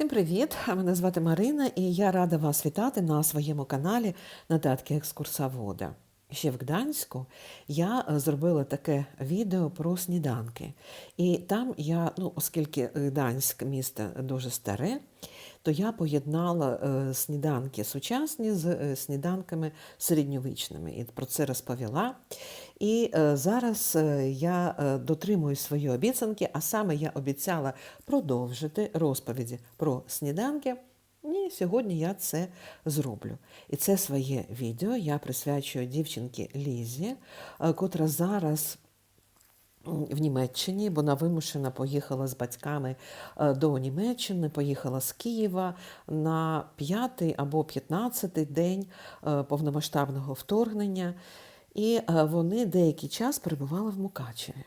Всім привіт! Мене звати Марина і я рада вас вітати на своєму каналі Нататки екскурсовода. Ще в Гданську я е, зробила таке відео про сніданки. І там я, ну, оскільки Гданськ місто дуже старе, то я поєднала е, сніданки сучасні з е, сніданками середньовічними. І про це розповіла. І е, зараз я дотримую свої обіцянки, а саме я обіцяла продовжити розповіді про сніданки. І сьогодні я це зроблю. І це своє відео я присвячую дівчинці Лізі, котра зараз в Німеччині, бо вона вимушена поїхала з батьками е, до Німеччини, поїхала з Києва на п'ятий або п'ятнадцятий день е, повномасштабного вторгнення. І е, вони деякий час перебували в Мукачеві.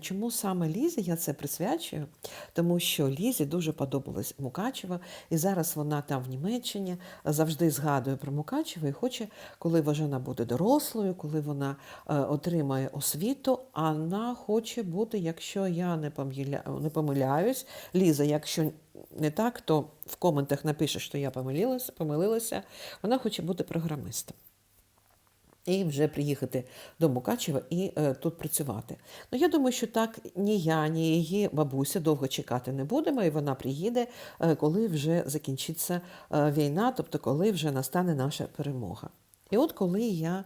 Чому саме Лізі я це присвячую? Тому що Лізі дуже подобалось Мукачево, і зараз вона там в Німеччині завжди згадує про Мукачево і хоче, коли вона буде дорослою, коли вона е, отримає освіту, а вона хоче бути, якщо я не помиляюсь, Ліза, якщо не так, то в коментах напише, що я помилилася, помилилася. Вона хоче бути програмистом. І вже приїхати до Мукачева і е, тут працювати. Ну, я думаю, що так ні я, ні її бабуся довго чекати не будемо, і вона приїде, е, коли вже закінчиться е, війна, тобто коли вже настане наша перемога. І от коли я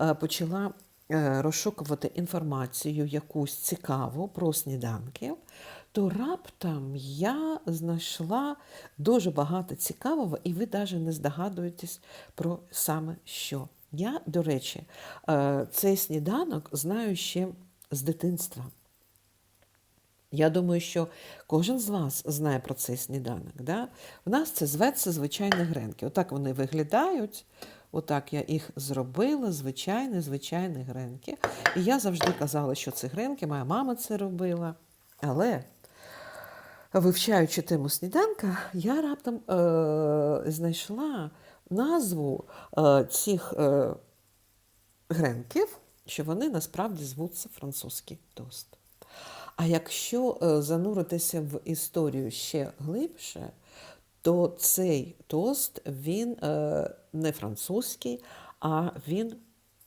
е, почала е, розшукувати інформацію якусь цікаву про сніданки, то раптом я знайшла дуже багато цікавого, і ви навіть не здогадуєтесь про саме що. Я, до речі, е, цей сніданок знаю ще з дитинства. Я думаю, що кожен з вас знає про цей сніданок. Да? В нас це зветься звичайні гренки. Отак вони виглядають. Отак я їх зробила, звичайні, звичайні гренки. І я завжди казала, що це гренки, моя мама це робила. Але вивчаючи тему сніданка, я раптом е- знайшла назву е, цих е, гренків, що вони насправді звуться французький тост. А якщо е, зануритися в історію ще глибше, то цей тост він не французький, а він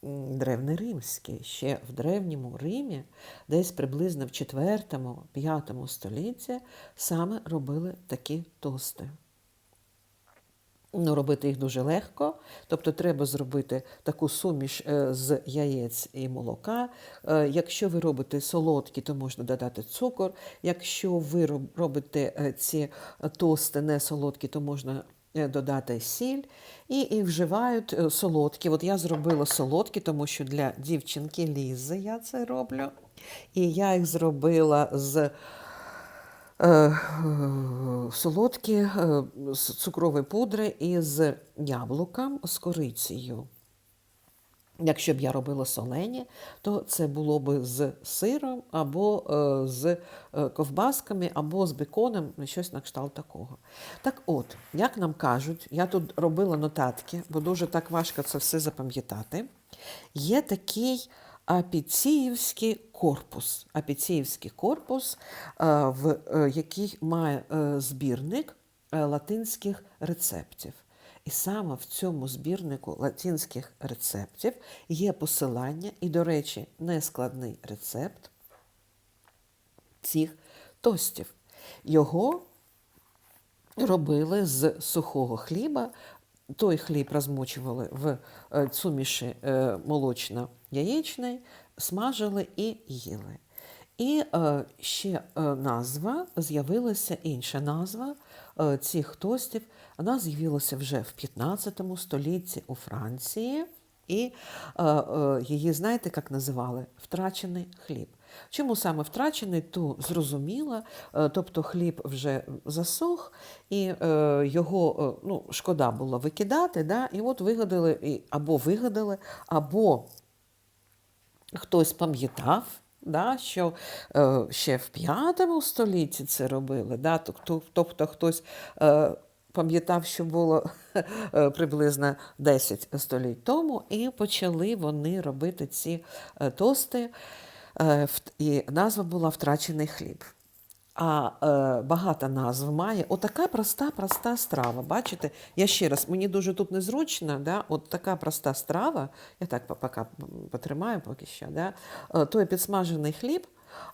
древнеримський. Ще в Древньому Римі, десь приблизно в 4-5 столітті, саме робили такі тости. Ну, робити їх дуже легко, тобто треба зробити таку суміш е, з яєць і молока. Е, Якщо ви робите солодкі, то можна додати цукор. Якщо ви робите е, ці тости не солодкі, то можна додати сіль і, і вживають солодкі. От я зробила солодкі, тому що для дівчинки Лізи я це роблю. І я їх зробила з солодкі е, з цукрової пудри і з яблуком, з корицею. Якщо б я робила солені, то це було б з сиром, або е, з е, ковбасками, або з беконом, ну, щось на кшталт такого. Так от, як нам кажуть, я тут робила нотатки, бо дуже так важко це все запам'ятати. Є такий апіціївський корпус. Апіціївський корпус, е, в, е, який має е, збірник латинських рецептів. І саме в цьому збірнику латинських рецептів є посилання, і, до речі, нескладний рецепт цих тостів. Його робили з сухого хліба. Той хліб розмочували в суміші е, молочно-яєчної, смажили і їли. І е, ще е, назва з'явилася інша назва е, цих тостів. Вона з'явилася вже в 15 столітті у Франції, і е, е, її, знаєте, як називали? Втрачений хліб. Чому саме втрачений, то зрозуміло, е, тобто хліб вже засох, і е, його е, ну, шкода було викидати, да? і от вигадали, або вигадали, або хтось пам'ятав, да, що е, ще в п'ятому столітті це робили. Да, тобто, хтось е, пам'ятав, що було е, приблизно 10 століть тому, і почали вони робити ці е, тости. Е, і назва була Втрачений хліб. А е, багато назв має. Отака проста, проста страва. Бачите? Я ще раз, мені дуже тут незручно, да? от така проста страва, я так по- поки потримаю поки що, да? е, той підсмажений хліб,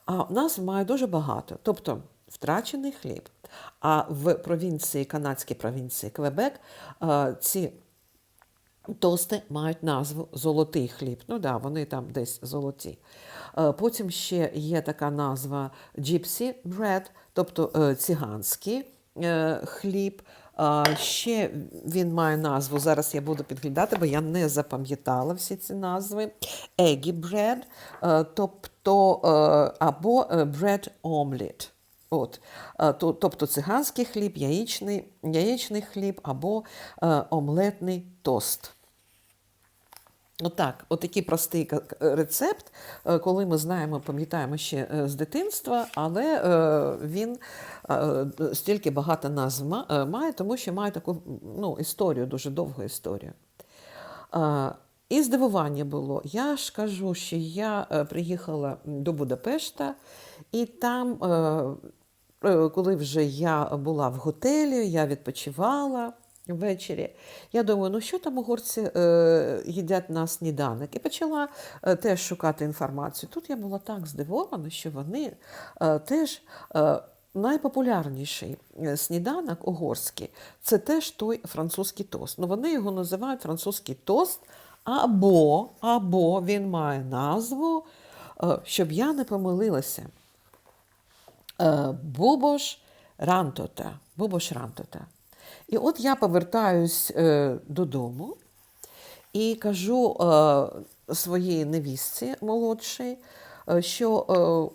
а назв має дуже багато. Тобто втрачений хліб. А в провінції, канадській провінції Квебек, е, ці Тости мають назву Золотий хліб. Ну да, вони там десь золоті. Е, Потім ще є така назва Gypsy Bread, тобто е, циганський е, хліб. Ще він має назву. Зараз я буду підглядати, бо я не запам'ятала всі ці назви. Eggy bread, тобто або bread omelette. От, тобто циганський хліб, яєчний, яєчний хліб або омлетний тост. Отак, отакий простий рецепт, е, коли ми знаємо, пам'ятаємо ще е, з дитинства, але е, він стільки багато е, має, тому що має таку ну, історію, дуже довгу історію. І здивування було. Я ж кажу, що я приїхала до Будапешта, і там, коли вже я була в готелі, я відпочивала ввечері. Я думаю, ну що там угорці е, їдять на сніданок? І почала е, теж шукати інформацію. Тут я була так здивована, що вони е, теж. Е, Найпопулярніший е, сніданок угорський це теж той французький тост. Ну, вони його називають французький тост, або, або він має назву, е, щоб я не помилилася. е, Бубош Рантота. Бубош Рантота. І от я повертаюсь е, додому і кажу е, своїй невістці молодшій, е, що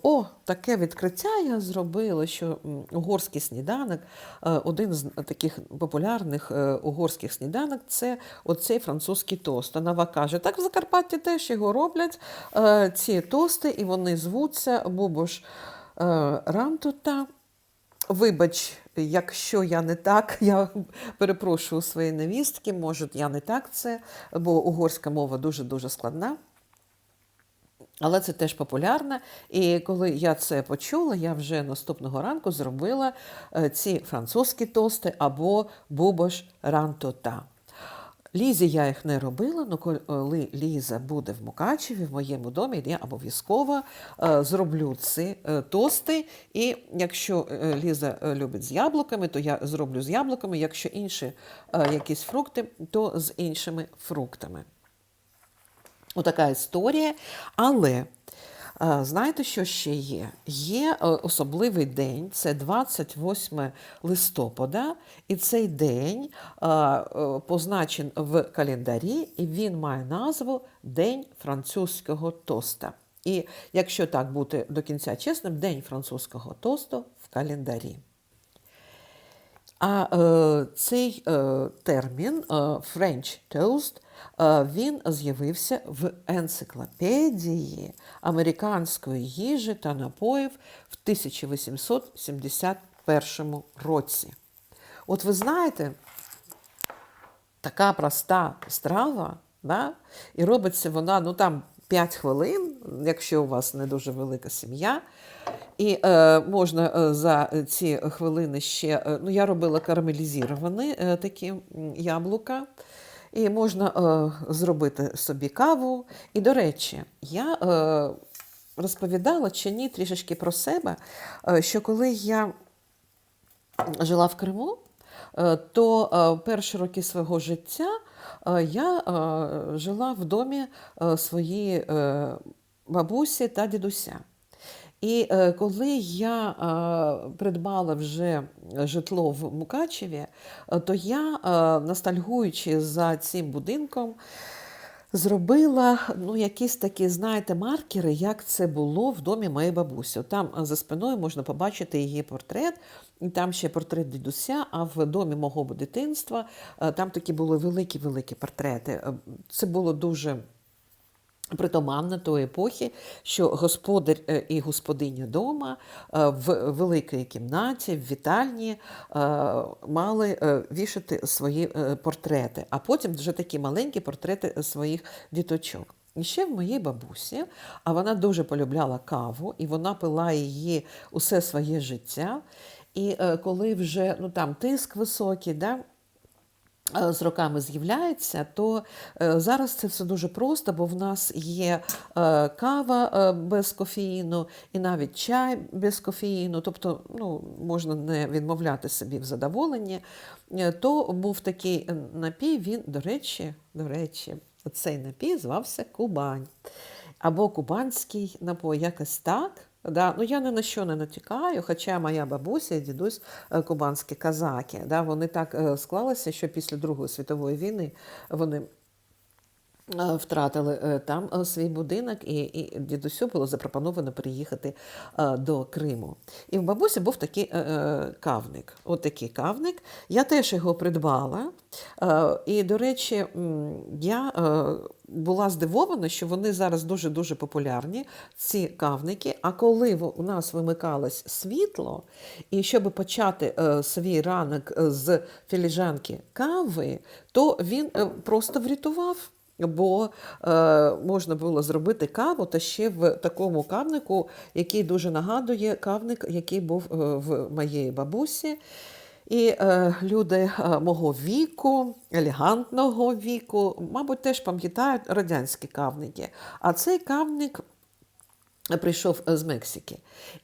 о, таке відкриття я зробила, що угорський сніданок, один з таких популярних угорських сніданок це оцей французький тост. А Нова каже, так в Закарпатті теж його роблять, ці тости, і вони звуться Бубош е, Рантота. Вибач, якщо я не так, я перепрошую свої невістки, може, я не так це, бо угорська мова дуже-дуже складна. Але це теж популярно. І коли я це почула, я вже наступного ранку зробила е, ці французькі тости або бубош рантота. Лізі я їх не робила, але коли Ліза буде в Мукачеві, в моєму домі, я обов'язково е, зроблю ці е, тости. І якщо е, Ліза любить з яблуками, то я зроблю з яблуками. Якщо інші якісь фрукти, то з іншими фруктами. Отака історія. Але знаєте, що ще є? Є е, особливий день, це 28 листопада, і цей день е, е, позначен в календарі, і він має назву День французького тоста. І якщо так бути до кінця чесним, День французького тосту в календарі. А е, цей е, термін е, French toast, він з'явився в енциклопедії американської їжі та напоїв в 1871 році. От ви знаєте, така проста страва, да? і робиться вона ну там 5 хвилин, якщо у вас не дуже велика сім'я. І е, можна е, за ці хвилини ще, е, ну я робила карамелізовані е, такі яблука. І можна е, зробити собі каву. І, до речі, я е, розповідала чи ні трішечки про себе, е, що коли я жила в Криму, е, то е, перші роки свого життя я е, жила в домі е, своєї бабусі та дідуся. І коли я придбала вже житло в Мукачеві, то я, ностальгуючи за цим будинком, зробила ну, якісь такі, знаєте, маркери, як це було в домі моєї бабусі. Там е, за спиною можна побачити її портрет, і там ще портрет дідуся, а в домі мого дитинства е, там такі були великі-великі портрети. Е, Це було дуже Притаманна тої епохи, що господар е, і господиня дома е, в великій кімнаті, в вітальні е, мали вішати свої портрети, а потім вже такі маленькі портрети своїх діточок. І ще в моїй бабусі, а вона дуже полюбляла каву, і вона пила її усе своє життя. І коли вже ну, там тиск високий, да, з роками з'являється, то е, зараз це все дуже просто, бо в нас є е, кава е, без кофеїну і навіть чай без кофеїну, тобто ну, можна не відмовляти собі в задоволенні. Е, То був такий е, напій, він, до речі, до речі, цей напій звався Кубань. Або кубанський напій, якось так. Да, ну я ні на що не натякаю, хоча моя бабуся і дідусь е, кубанські казаки. Да, вони так е, склалися, що після Другої світової війни вони втратили е, там е, свій будинок, і, і дідусю було запропоновано переїхати е, до Криму. І в бабусі був такий е, е, кавник. От такий кавник. Я теж його придбала. Е, І, до речі, я е, була здивована, що вони зараз дуже-дуже популярні, ці кавники. А коли у нас вимикалось світло, і щоб почати е, свій ранок е, з філіжанки кави, то він е, просто врятував. Бо е, можна було зробити каву та ще в такому кавнику, який дуже нагадує кавник, який був е, в моєї бабусі. І е, люди е, мого віку, елегантного віку, мабуть, теж пам'ятають радянські кавники. А цей кавник прийшов е, з Мексики.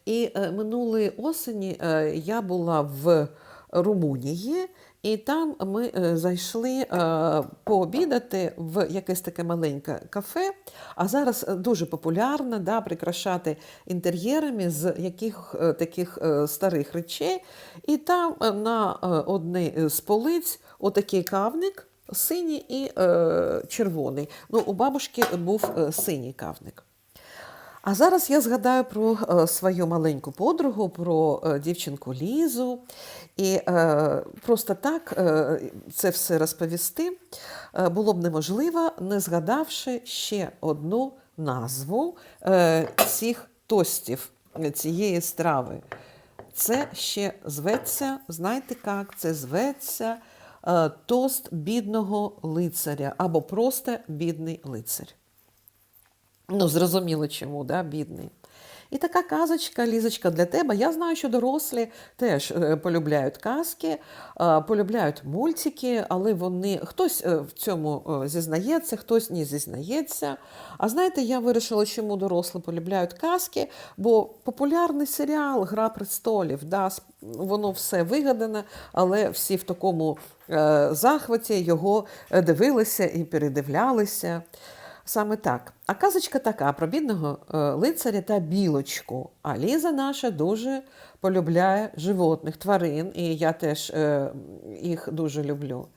І е, минулої осені е, я була в Румунії, і там ми е, зайшли е, пообідати в якесь таке маленьке кафе. А зараз е, дуже популярно да, прикрашати інтер'єрами з яких таких старих речей. І там на одній з полиць отакий кавник. Синій і червоний. Ну, у бабушки був синій кавник. А зараз я згадаю про е, свою маленьку подругу, про е, дівчинку Лізу. І е, просто так це все розповісти було б неможливо, не згадавши ще одну назву цих тостів, цієї страви. Це ще зветься, знаєте як? Це зветься тост бідного лицаря або просто бідний лицар. Ну, зрозуміло чому, да, бідний. І така казочка, Лізочка, для тебе. Я знаю, що дорослі теж е, полюбляють казки, е, полюбляють мультики, але вони хтось е, в цьому зізнається, хтось не зізнається. А знаєте, я вирішила, чому дорослі полюбляють казки, бо популярний серіал Гра престолів, да, воно все вигадане, але всі в такому захваті його дивилися і передивлялися. Саме так. А казочка така про бідного е, лицаря та білочку. А Ліза наша дуже полюбляє животних, тварин, і я теж е, їх дуже люблю.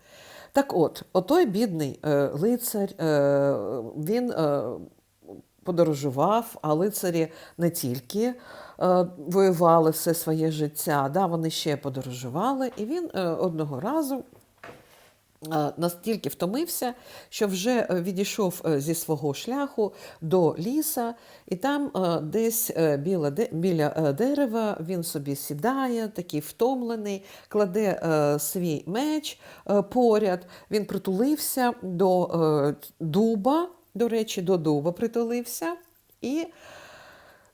Так от, отой бідний е, лицар, він подорожував, а лицарі не тільки воювали все своє життя, да, вони ще подорожували, і він одного разу настільки втомився, що вже е, відійшов е, зі свого шляху до ліса, і там е, десь біля, біля дерева він собі сідає, такий втомлений, кладе свій меч поряд. Він притулився до дуба, до речі, до дуба притулився. І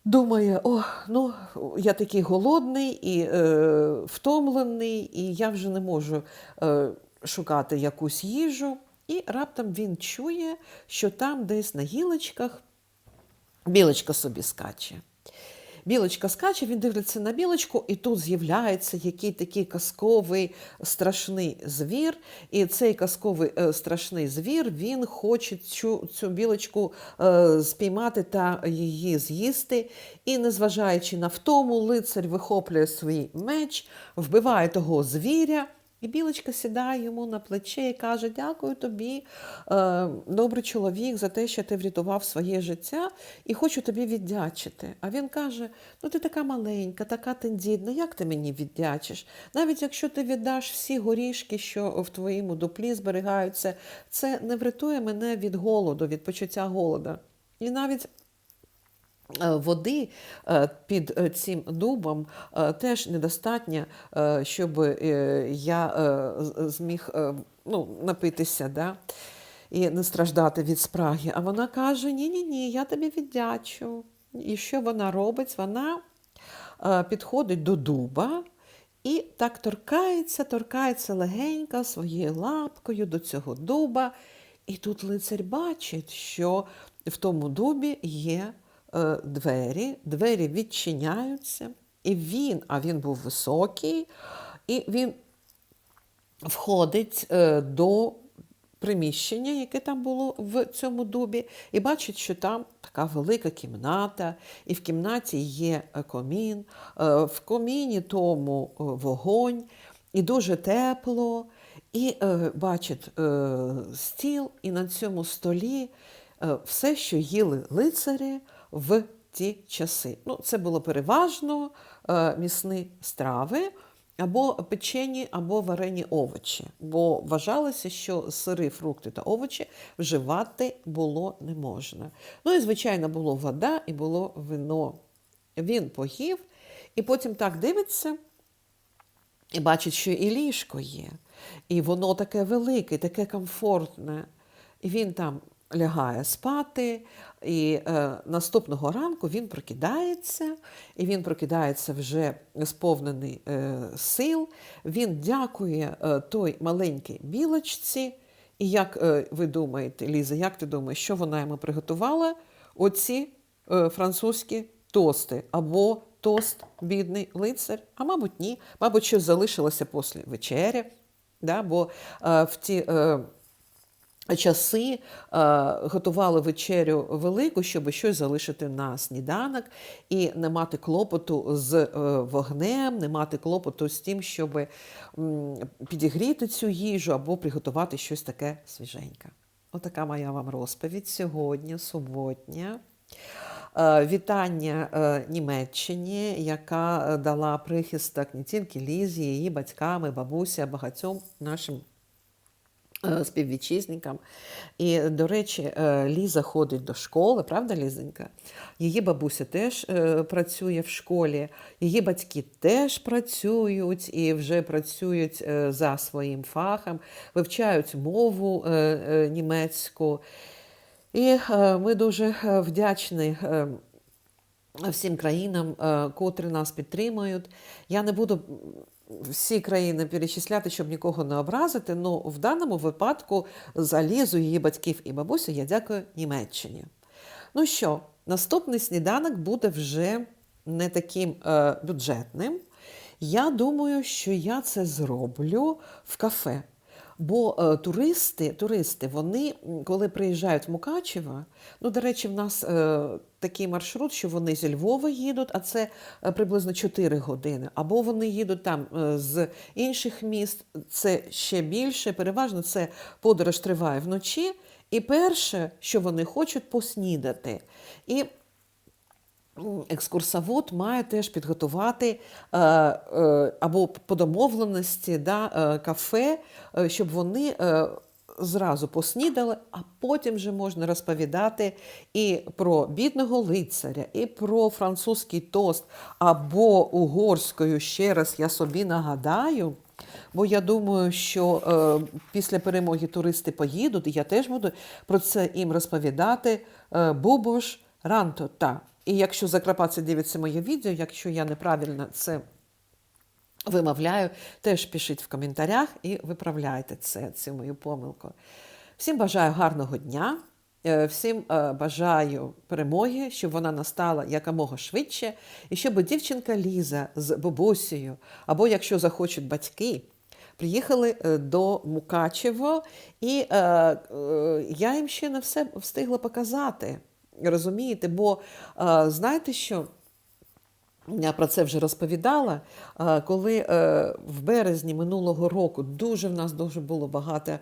Думає, о, ну я такий голодний і е, втомлений, і я вже не можу е, шукати якусь їжу. І раптом він чує, що там десь на гілочках білочка собі скаче. Білочка скаче, він дивиться на білочку, і тут з'являється який такий казковий страшний звір. І цей казковий е, страшний звір він хоче цю, цю білочку е, спіймати та її з'їсти. І, незважаючи на втому, лицар вихоплює свій меч, вбиває того звіря. І білочка сідає йому на плече і каже: Дякую тобі, е, добрий чоловік, за те, що ти врятував своє життя, і хочу тобі віддячити. А він каже: Ну, ти така маленька, така тендітна, як ти мені віддячиш? Навіть якщо ти віддаш всі горішки, що в твоєму дуплі зберігаються, це не врятує мене від голоду, від почуття голода. І навіть води е, під е, цим дубом е, теж недостатньо, е, щоб е, я е, зміг е, ну, напитися. Да? І не страждати від спраги. А вона каже: Ні, ні, я тобі віддячу. І що вона робить? Вона е, підходить до дуба і так торкається, торкається легенько своєю лапкою до цього дуба. І тут лицар бачить, що в тому дубі є е, двері, двері відчиняються, і він, а він був високий, і він входить е, до приміщення, яке там було в цьому дубі, і бачить, що там така велика кімната, і в кімнаті є е, комін, е, в коміні тому е, вогонь, і дуже тепло. І е, бачить е, стіл, і на цьому столі е, все, що їли лицарі в ті часи. Ну, це було переважно е, місні страви або печені, або варені овочі, бо вважалося, що сири, фрукти та овочі вживати було не можна. Ну і, звичайно, було вода і було вино. Він поїв, і потім так дивиться і бачить, що і ліжко є, і воно таке велике, таке комфортне. І він там лягає спати, і е, наступного ранку він прокидається, і він прокидається вже сповнений е, сил. Він дякує е, той маленькій білочці. І як е, ви думаєте, Ліза, як ти думаєш, що вона йому приготувала? Оці е, французькі тости або тост бідний лицар, а мабуть, ні. Мабуть, щось залишилося після вечері, да? бо е, в ті е, часи е, готували вечерю велику, щоб щось залишити на сніданок, і не мати клопоту з е, вогнем, не мати клопоту з тим, щоб підігріти цю їжу або приготувати щось таке свіженьке. Отака моя вам розповідь сьогодні, суботня. Е, Вітання Німеччині, яка дала прихисток не тільки Лізі, її батькам, і бабусі, багатьом нашим співвітчизникам. І, до речі, е, Ліза ходить до школи, правда, Лізенька? Її бабуся теж е, працює в школі, її батьки теж працюють і вже працюють е, за своїм фахом, вивчають мову е, е, німецьку. І е, ми дуже е, вдячні е, всім країнам, е, котрі нас підтримують. Я не буду всі країни перечисляти, щоб нікого не образити, але в даному випадку за Лізу, її батьків і бабусю я дякую Німеччині. Ну що, наступний сніданок буде вже не таким е, бюджетним. Я думаю, що я це зроблю в кафе. Бо е, туристи, туристи, вони, коли приїжджають в Мукачево, ну, до речі, в нас е, такий маршрут, що вони зі Львова їдуть, а це е, приблизно 4 години. Або вони їдуть там е, з інших міст, це ще більше. Переважно це подорож триває вночі. І перше, що вони хочуть, поснідати. І екскурсовод має теж підготувати е, або по домовленості да, кафе, щоб вони зразу поснідали, а потім вже можна розповідати і про бідного лицаря, і про французький тост, або угорською ще раз я собі нагадаю. Бо я думаю, що е, після перемоги туристи поїдуть, і я теж буду про це їм розповідати. Е, Бубош ранто та. І якщо Закарпатці дивиться моє відео, якщо я неправильно це вимовляю, теж пишіть в коментарях і виправляйте це, цю мою помилку. Всім бажаю гарного дня. е, Всім е, бажаю перемоги, щоб вона настала якомога швидше, і щоб дівчинка Ліза з бабусею, або якщо захочуть батьки, приїхали е, до Мукачево, і е, е, я їм ще не все встигла показати. Розумієте? Бо е, знаєте що? Я про це вже розповідала. Коли е, в березні минулого року дуже в нас дуже було багато е,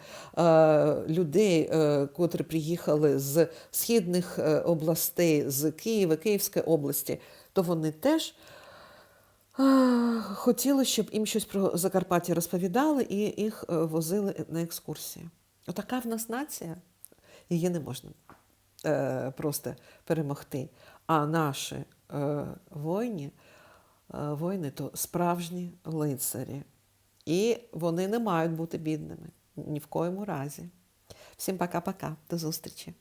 людей, е, котрі приїхали з східних областей, з Києва, Київської області, то вони теж хотіли, щоб їм щось про Закарпаття розповідали і їх возили на екскурсії. Отака в нас нація, її не можна просто перемогти. А наші е, воїни, е, воїни то справжні лицарі. І вони не мають бути бідними ні в коєму разі. Всім пока-пока. До зустрічі.